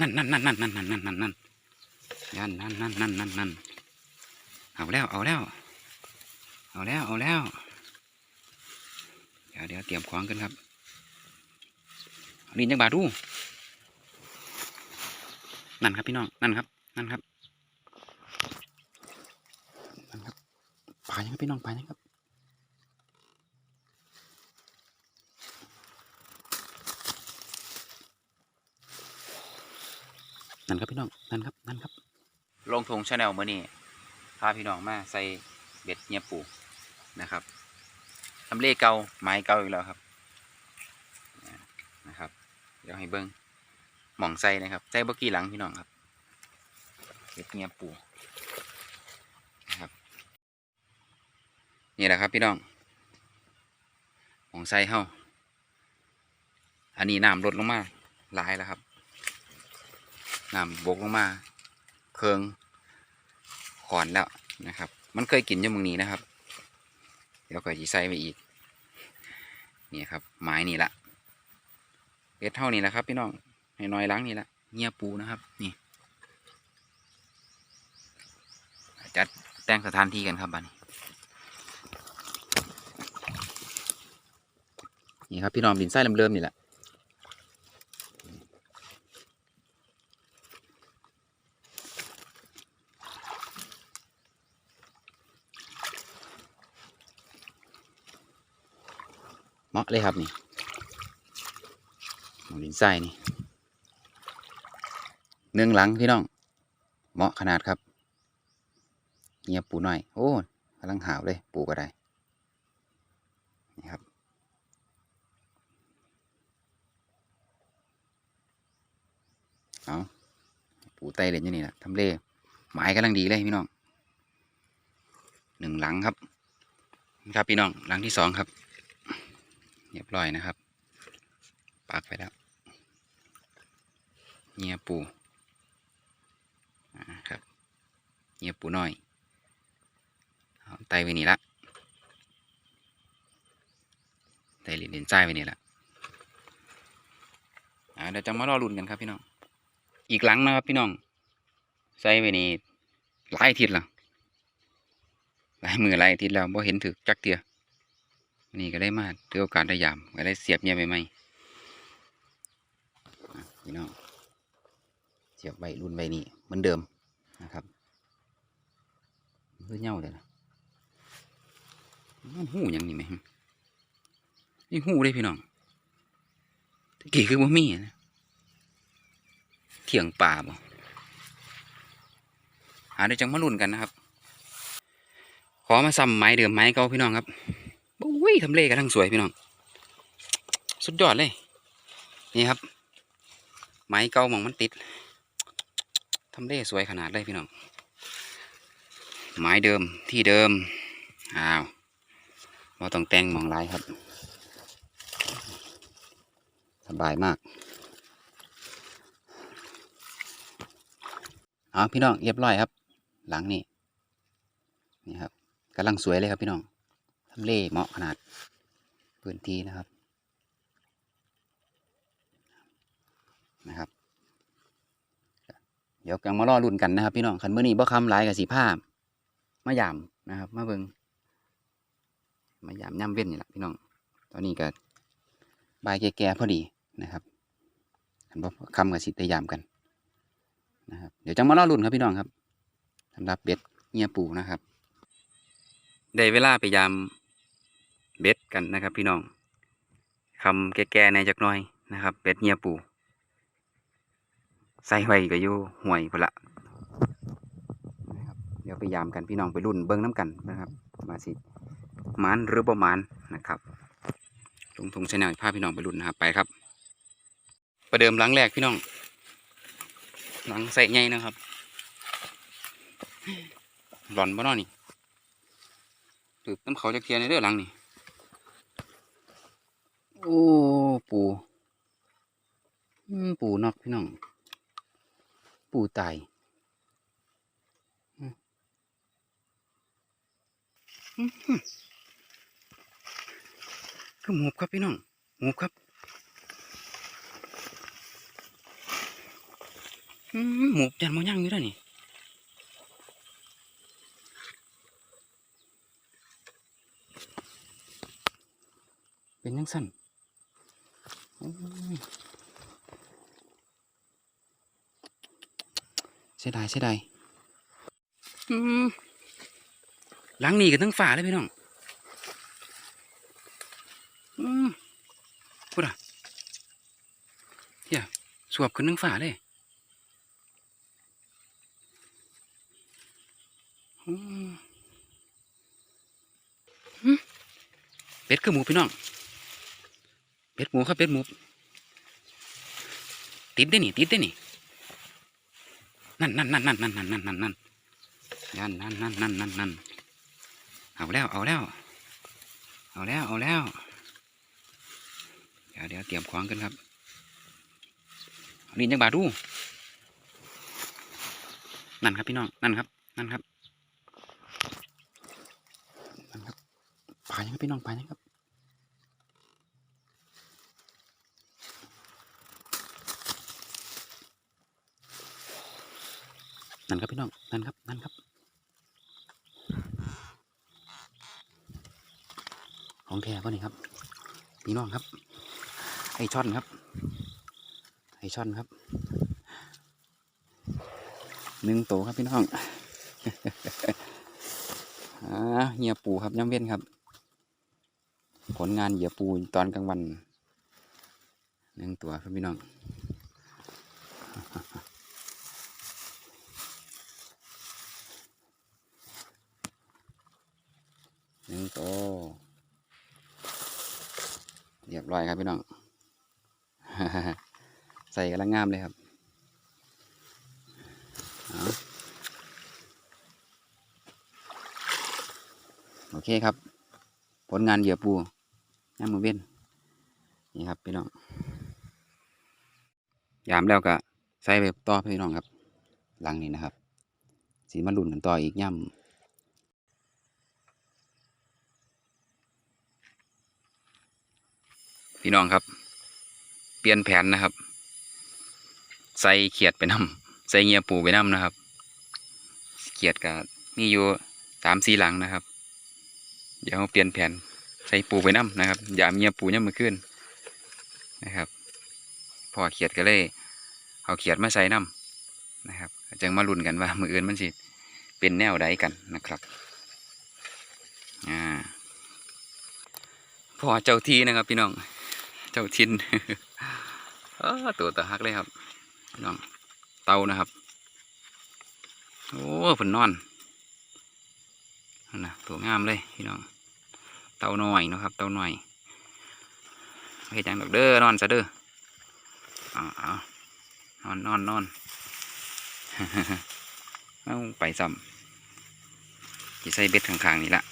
นั่นนั่นนั่นนั่นนั่นนั่นนั่นนั่นนั่นยันนั่นนั่นนั่นนั่นนั่นเอาแล้วเอาแล้ว เอาแล้วเอาแล้ว เดี๋ยวเดี๋ยวเตรียมของกันครับลินจังบาดู นั่นครับพี่น้อง นั่นครับ นั่นครับ นั่นครับปลายังครับพี่น้องปลายังครับ นั่นครับพี่น้องนั่นครับนั่นครับ ลงทงชาแนลมื่อนี้พาพี่น้องมาใส่เบ็ดเงียบปูนะครับทำเลเกาไม้เกาอีกแล้วครับนะครับ เดี๋ยวให้เบิ้งหม่องใส่นะครับใส่บกี้หลังพี่น้องครับเบ็ดเงียบปูนะครับนี่แหละครับพี่น้องหม่องใส่เฮ้าอันนี้น้ำลดลงมาหลายแล้วครับ น้ำบกลงมาเคืองขอนแล้วนะครับ มันเคยกินอยู่มึงนี้นะครับ เดี๋ยวก็จีใส่ไปอีก นี่ครับ ไม้นี่ละเบ็ดเท่านี้แหละครับ พี่น้องให้น้อยล้างนี่ละเงียปูนะครับ นี่ จัดแต่งสถานที่กันครับบัดนี้นี่ครับพี่น้องบินไส้เริ่มๆนี่แหละ เลยครับนี่หมองดินทรายนี่เนื่องหลังพี่น้อง เหมาะขนาดครับ เงียบปูหน่อย โอ้กำลังหาวเลย ปูก็ได้นี่ครับ เอาปูไตเลนอยู่นี่แหละทำเลหมายกำลังดีเลยพี่น้องหนึ่งหลังครับ ครับพี่น้องหลังที่สองครับ เรียบร้อยนะครับ ปักไปแล้วเงียปูอ่าครับเงียปูน้อยเอาไตไว้นี่ละไตเหรียญใจไว้นี่ละอ่าเดี๋ยวจะมารอรุ่นกันครับพี่น้อง อีกหลังนะครับพี่น้อง ใส่ไว้นี่หลายทิตย์และหลายมือหลายทิตย์แล้วบ่เห็นถึกจักเตีย นี่ก็ได้มาถือโอกาสได้ยามก็ได้เสียบเนี่ยไปไหมอะพี่น้องเสียบใบรุ่นใบนี้เหมือนเดิมนะครับเพื่อเน่าเลยนะมันหูหยังนี่ไหมนี่หูได้พี่น้องตะกี้คือบ่มีนะเถียงป่าบ่หาได้จังมารุ่นกันนะครับ ขอมาซ้ำไม้เดิมไม้เก่าพี่น้องครับ อ้ยทำเลกันทั้งสวยพี่น้อง สุดยอดเลย นี่ครับ ไม้เก่าหมองมันติดทำเลสวยขนาดเลยพี่น้อง ไม้เดิมที่เดิม อ้าวเราต้องแต่งหมองลายครับ สบายมากเอาพี่น้องเรียบร้อยครับ หลังนี้นี่ครับกำลังสวยเลยครับพี่น้อง เล่เหมาะขนาดพื้นที่นะครับนะครับ เดี๋ยวกังมารอรุ่นกันนะครับ พี่น้องคันเมื่อนี้บ่คำลายกับสีผ้ามายามนะครับมาเบิงมายามย่ำเว้นนี่แหละพี่น้อง ตอนนี้ก็บายแก่ๆพอดีนะครับคันบ่คำกับสิได้ยามกันนะครับเดี๋ยวจังมารอรุ่นครับพี่น้องครับสำหรับเบ็ดเงียปูนะครับ ได้เวลาไปยาม เบ็ดกันนะครับ พี่น้องคำแก่ๆในจักน้อยนะครับ เบ็ดเงียปูใส่ไว้ก็อยู่ห่วยพละนะครับเดี๋ยวไปยามกันพี่น้องไปรุ่นเบิ้งน้ำกันนะครับ มาสิมันหรือบ่หมันนะครับลงทงชแนลพาพพี่น้องไปรุ่นนะครับไปครับ ประเดิมหลังแรกพี่น้องหลังใส่ใหญ่นะครับหลอนบ่นอนี่ถือน้ำเขาจะเคลียร์ในเรื่องหลังนี่ โอ้ปูปูนอกพี่น้อง ปูตายอืมอื้อหือคือหมูครับพี่น้องหมูครับอืมหมูยันมอย่างอยู่แล้วนี่เป็นยังสั้น เสียดายเสียดายหลังนี่กันทั้งฝ่าเลยพี่น้องพูดอะเฮียสวบขึ้นทั้งฝ่าเลยเป็ดคือหมูพี่น้อง เป็ดหมูครับเป็ดหมู ติดได้นี่ติดได้นี่นั่นนั่นนั่นนั่นนั่นนั่นนั่นนั่นนั่นนั่นนั่นนั่นนั่นนั่นนั่นเอาแล้วเอาแล้ว เอาแล้วเอาแล้ว เดี๋ยวเดี๋ยวเตรียมของกันครับเอาลินยังบาดดู นั่นครับพี่น้องนั่นครับ นั่นครับนั่นครับปลายังครับพี่น้องปลายังครับ นั่นครับพี่น้อง นั่นครับ นั่นครับ ของแท้ก็นี่ครับ พี่น้องครับ ไอช่อนครับ ไอช่อนครับ หนึ่งโตวครับพี่น้องเหยียปูครับย่ำเว้นครับ ผลงานเหยียปูตอนกลางวันหนึ่งตัวครับพี่น้อง หนึ่งตัวเรียบร้อยครับพี่น้องใส่กำลังงามเลยครับอโอเคครับ ผลงานเหยื่อปูย่ามมือเว้นนี่ครับพี่น้องยามแล้วก็ใส่ไปต่อพี่น้องครับ หลังนี้นะครับ สีมาลุ่นกันต่ออีกย่ำ พี่น้องครับ เปลี่ยนแผนนะครับ ใส่เขียดไปนำใส่เงียปูไปนำนะครับ เขียดก็มีอยู่สามสี่หลังนะครับ เดี๋ยวเราเปลี่ยนแผนใส่ปูไปน้ำนะครับอย่าเมียปูเนี่ยมมือขึ้นนะครับพอเขียดก็เลยเอาเขียดมาใส่น้ำนะครับจึงมาลุ้นกันว่ามืออื่นมันสิเป็นแนวใดกันนะครับอ่าพอเจ้าทีนะครับพี่น้อง เจ้าทินเออตัวตะฮักเลยครับน้องเตานะครับ โอ้ผนนอนน่ะตัวงามเลยพี่น้อง เตาหน่อยนะครับ เตาหน่อยเฮ็ดหยังดอกเด้อนอนซะเด้อเอาเอานอนนอนนอนเอาไปซ้ำที่ใส่เบ็ดข้างๆนี่ละ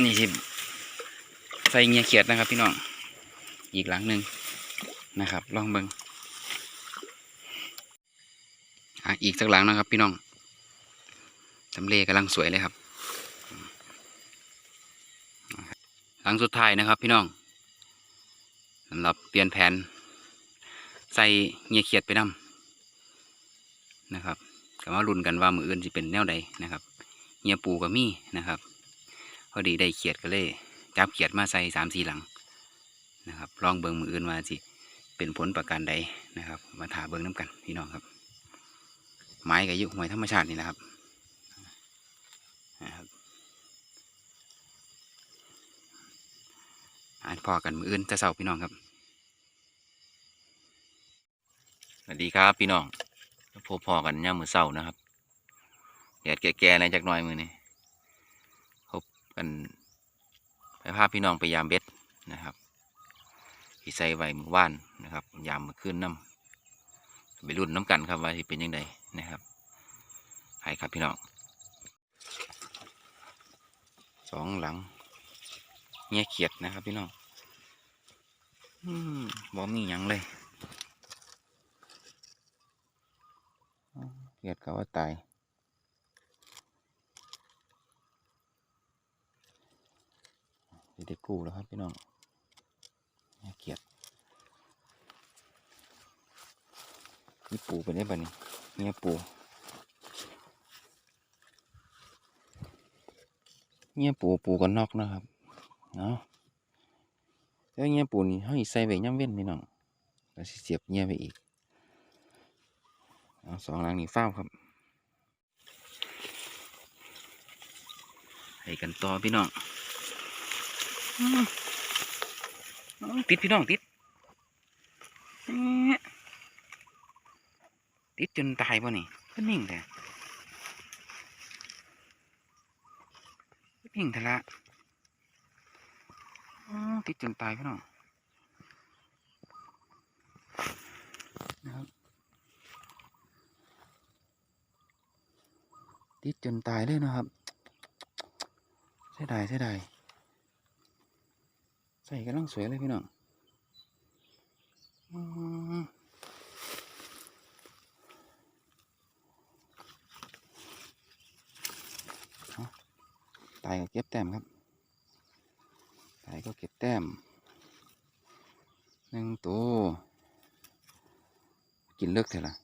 นี่สิใส่เงียเขียดนะครับ พี่น้อง อีกหลังหนึ่งนะครับ ลองเบิงอะอีกสักหลังนะครับ พี่น้องทำเลกำลังสวยเลยครับ หลังสุดท้ายนะครับ พี่น้องสำหรับเปลี่ยนแผน ใส่เงียเขียดไปนํนะครับก็มาลุ้นกันว่ามืออื่นจะเป็นแนวใดนะครับเงียปูก็มีนะครับ พอดีได้เขียดก็เลยจับเขียดมาใส่สามสี่หลังนะครับลองเบิงมืออื่นว่าสิเป็นผลประการใดนะครับ มาถาเบิงน้ำกันพี่น้องครับ ไม้กับยุหวยธรรมชาตินี่แหละครับนะครับอ่านพอกันมืออื่นจะเศร้าพี่น้องครับสวัสดีครับพี่น้องพบพอกันย่ามือเศร้านะครับแดดแก่ๆในจากหน้อยมือนี่ กันไปพาพี่น้องไปยามเบ็ดนะครับที่ใส่ไว้มือว่านนะครับยามมือขึ้นน้ำไปรุ่นน้ำกันครับว่าที่เป็นยังไงนะครับให้ครับพี่น้องสองหลังเงี้ยเขียดนะครับพี่น้องอืมบ่มีหยังเลยเขียดก็ว่าตาย ได้กู้แล้วครับพี่น้องน่าเกียดนี่ปูไปได้บ่นี่เนี่ยปูเนี่ยปูปูก็นนอกนะครับเนาะแล้วเนี่ยปูนี่เขาอีใส่ไว้ย่ำเว้นพี่น้องแล้วเสียบเนี่ยไปอีกสองหลังนี่เฝ้าครับให้กันต่อพี่น้อง ติดพี่น้องติดแหะติดจนตายป่ะนี่ก็นิ่งแต่นิ่งแต่ละอื้อติดจนตายพี่น้องนะครับติดจนตายเลยนะครับเสียดายเสียดายใส่กำลังสวยเลยพี่น้องตายก็เก็บแต้มครับตายก็เก็บแต้มหนึ่งตัวกินเลิกเถอะล่ะ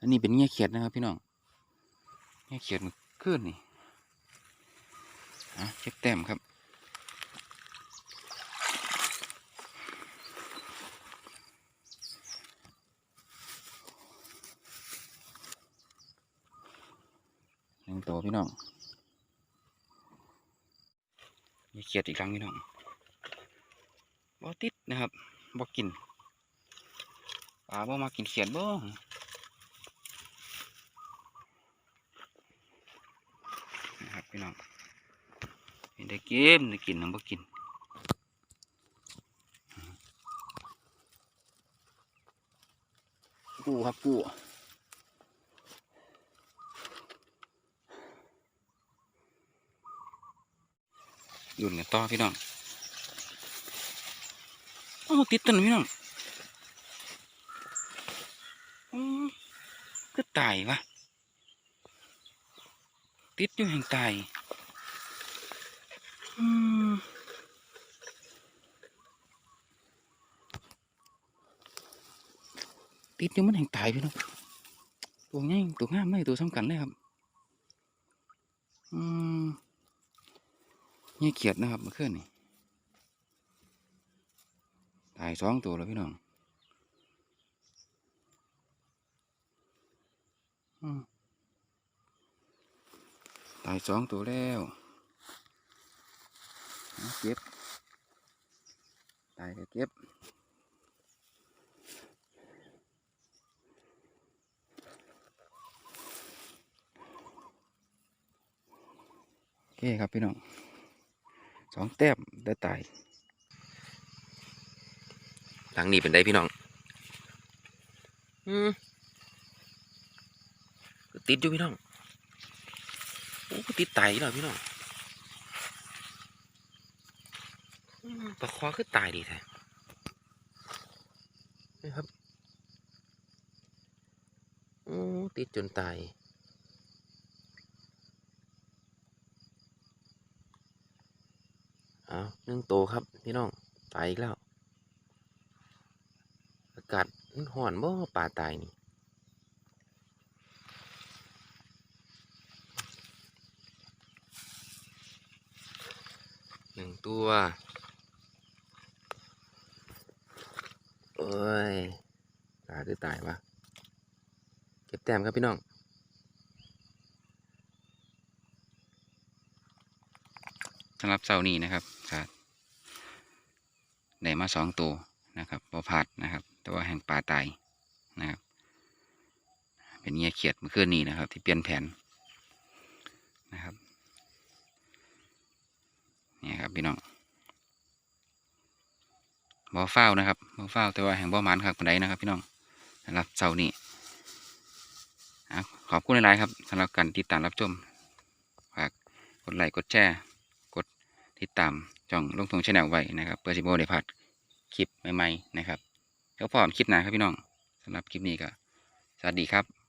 อันนี้เป็นเงี้ยเขียดนะครับพี่น้องเงี้ยเขียดมันขึ้นนี่ เก็บแต้มครับ หนึ่งตัวพี่น้องเงี้ยเขียดอีกครั้งพี่น้องบ่ติดนะครับบ่กินปลาบ่มากินเขียดบ่นะครับพี่น้อง เห็นได้กินได้กินน้ำบ่กินกูครับกูยุ่นกันต่อพี่น้องโอ้ติดต้นพี่น้องอืมก็ตายวะติดอยู่แห่งตาย อืมติดอยู่มันแห่งตายพี่น้องตัวง่ายตัวง่ามไม่ตัวสำคัญเลยครับ อืมนี่เขียดนะครับเมื่อคืนนี่ตายสองตัวแล้วพี่น้องอืมตายสองตัวแล้ว เก็บตายก็เก็บโอเคครับพี่น้องสองแต้มได้ตายหลังนี้เป็นได้พี่น้องอืมติดอยู่พี่น้องโอ้ติดไตแล้วพี่น้องอืม ปลาคอคือตายดีแท้นี่ครับโอ้ติดจนตายเอาหนึ่งโตวครับ พี่น้อง ตายอีกแล้ว อากาศมันห่อนบ่ปลาตายนี่หนึ่งตัว โอ้ยตายคือตายวะเก็บแต้มครับพี่น้องสำหรับเสานี้นะครับครับได้มาสองตัวนะครับบอพลาดนะครับแต่ว่าแห่งปลาตายนะครับ เป็นเงี้ยเขียดเมื่อคืนนี้นะครับ ที่เปลี่ยนแผนนะครับนี่ครับพี่น้อง บ่อเฝ้านะครับบ่อเฝ้าแต่ว่าแห่งบ่อหมันครับคนใดนะครับ พี่น้องสำหรับเสาร์นี้อะขอบคุณหลาย ๆ ครับสำหรับการติดตามรับชมฝากกดไลค์กดแชร์กดติดตามจ่องลงทงชาแนลไว้นะครับเพื่อสิโบได้พลาดคลิปใหม่ ๆ นะครับแล้วพร้อมคลิปหน้าครับพี่น้องสำหรับคลิปนี้ก็สวัสดีครับ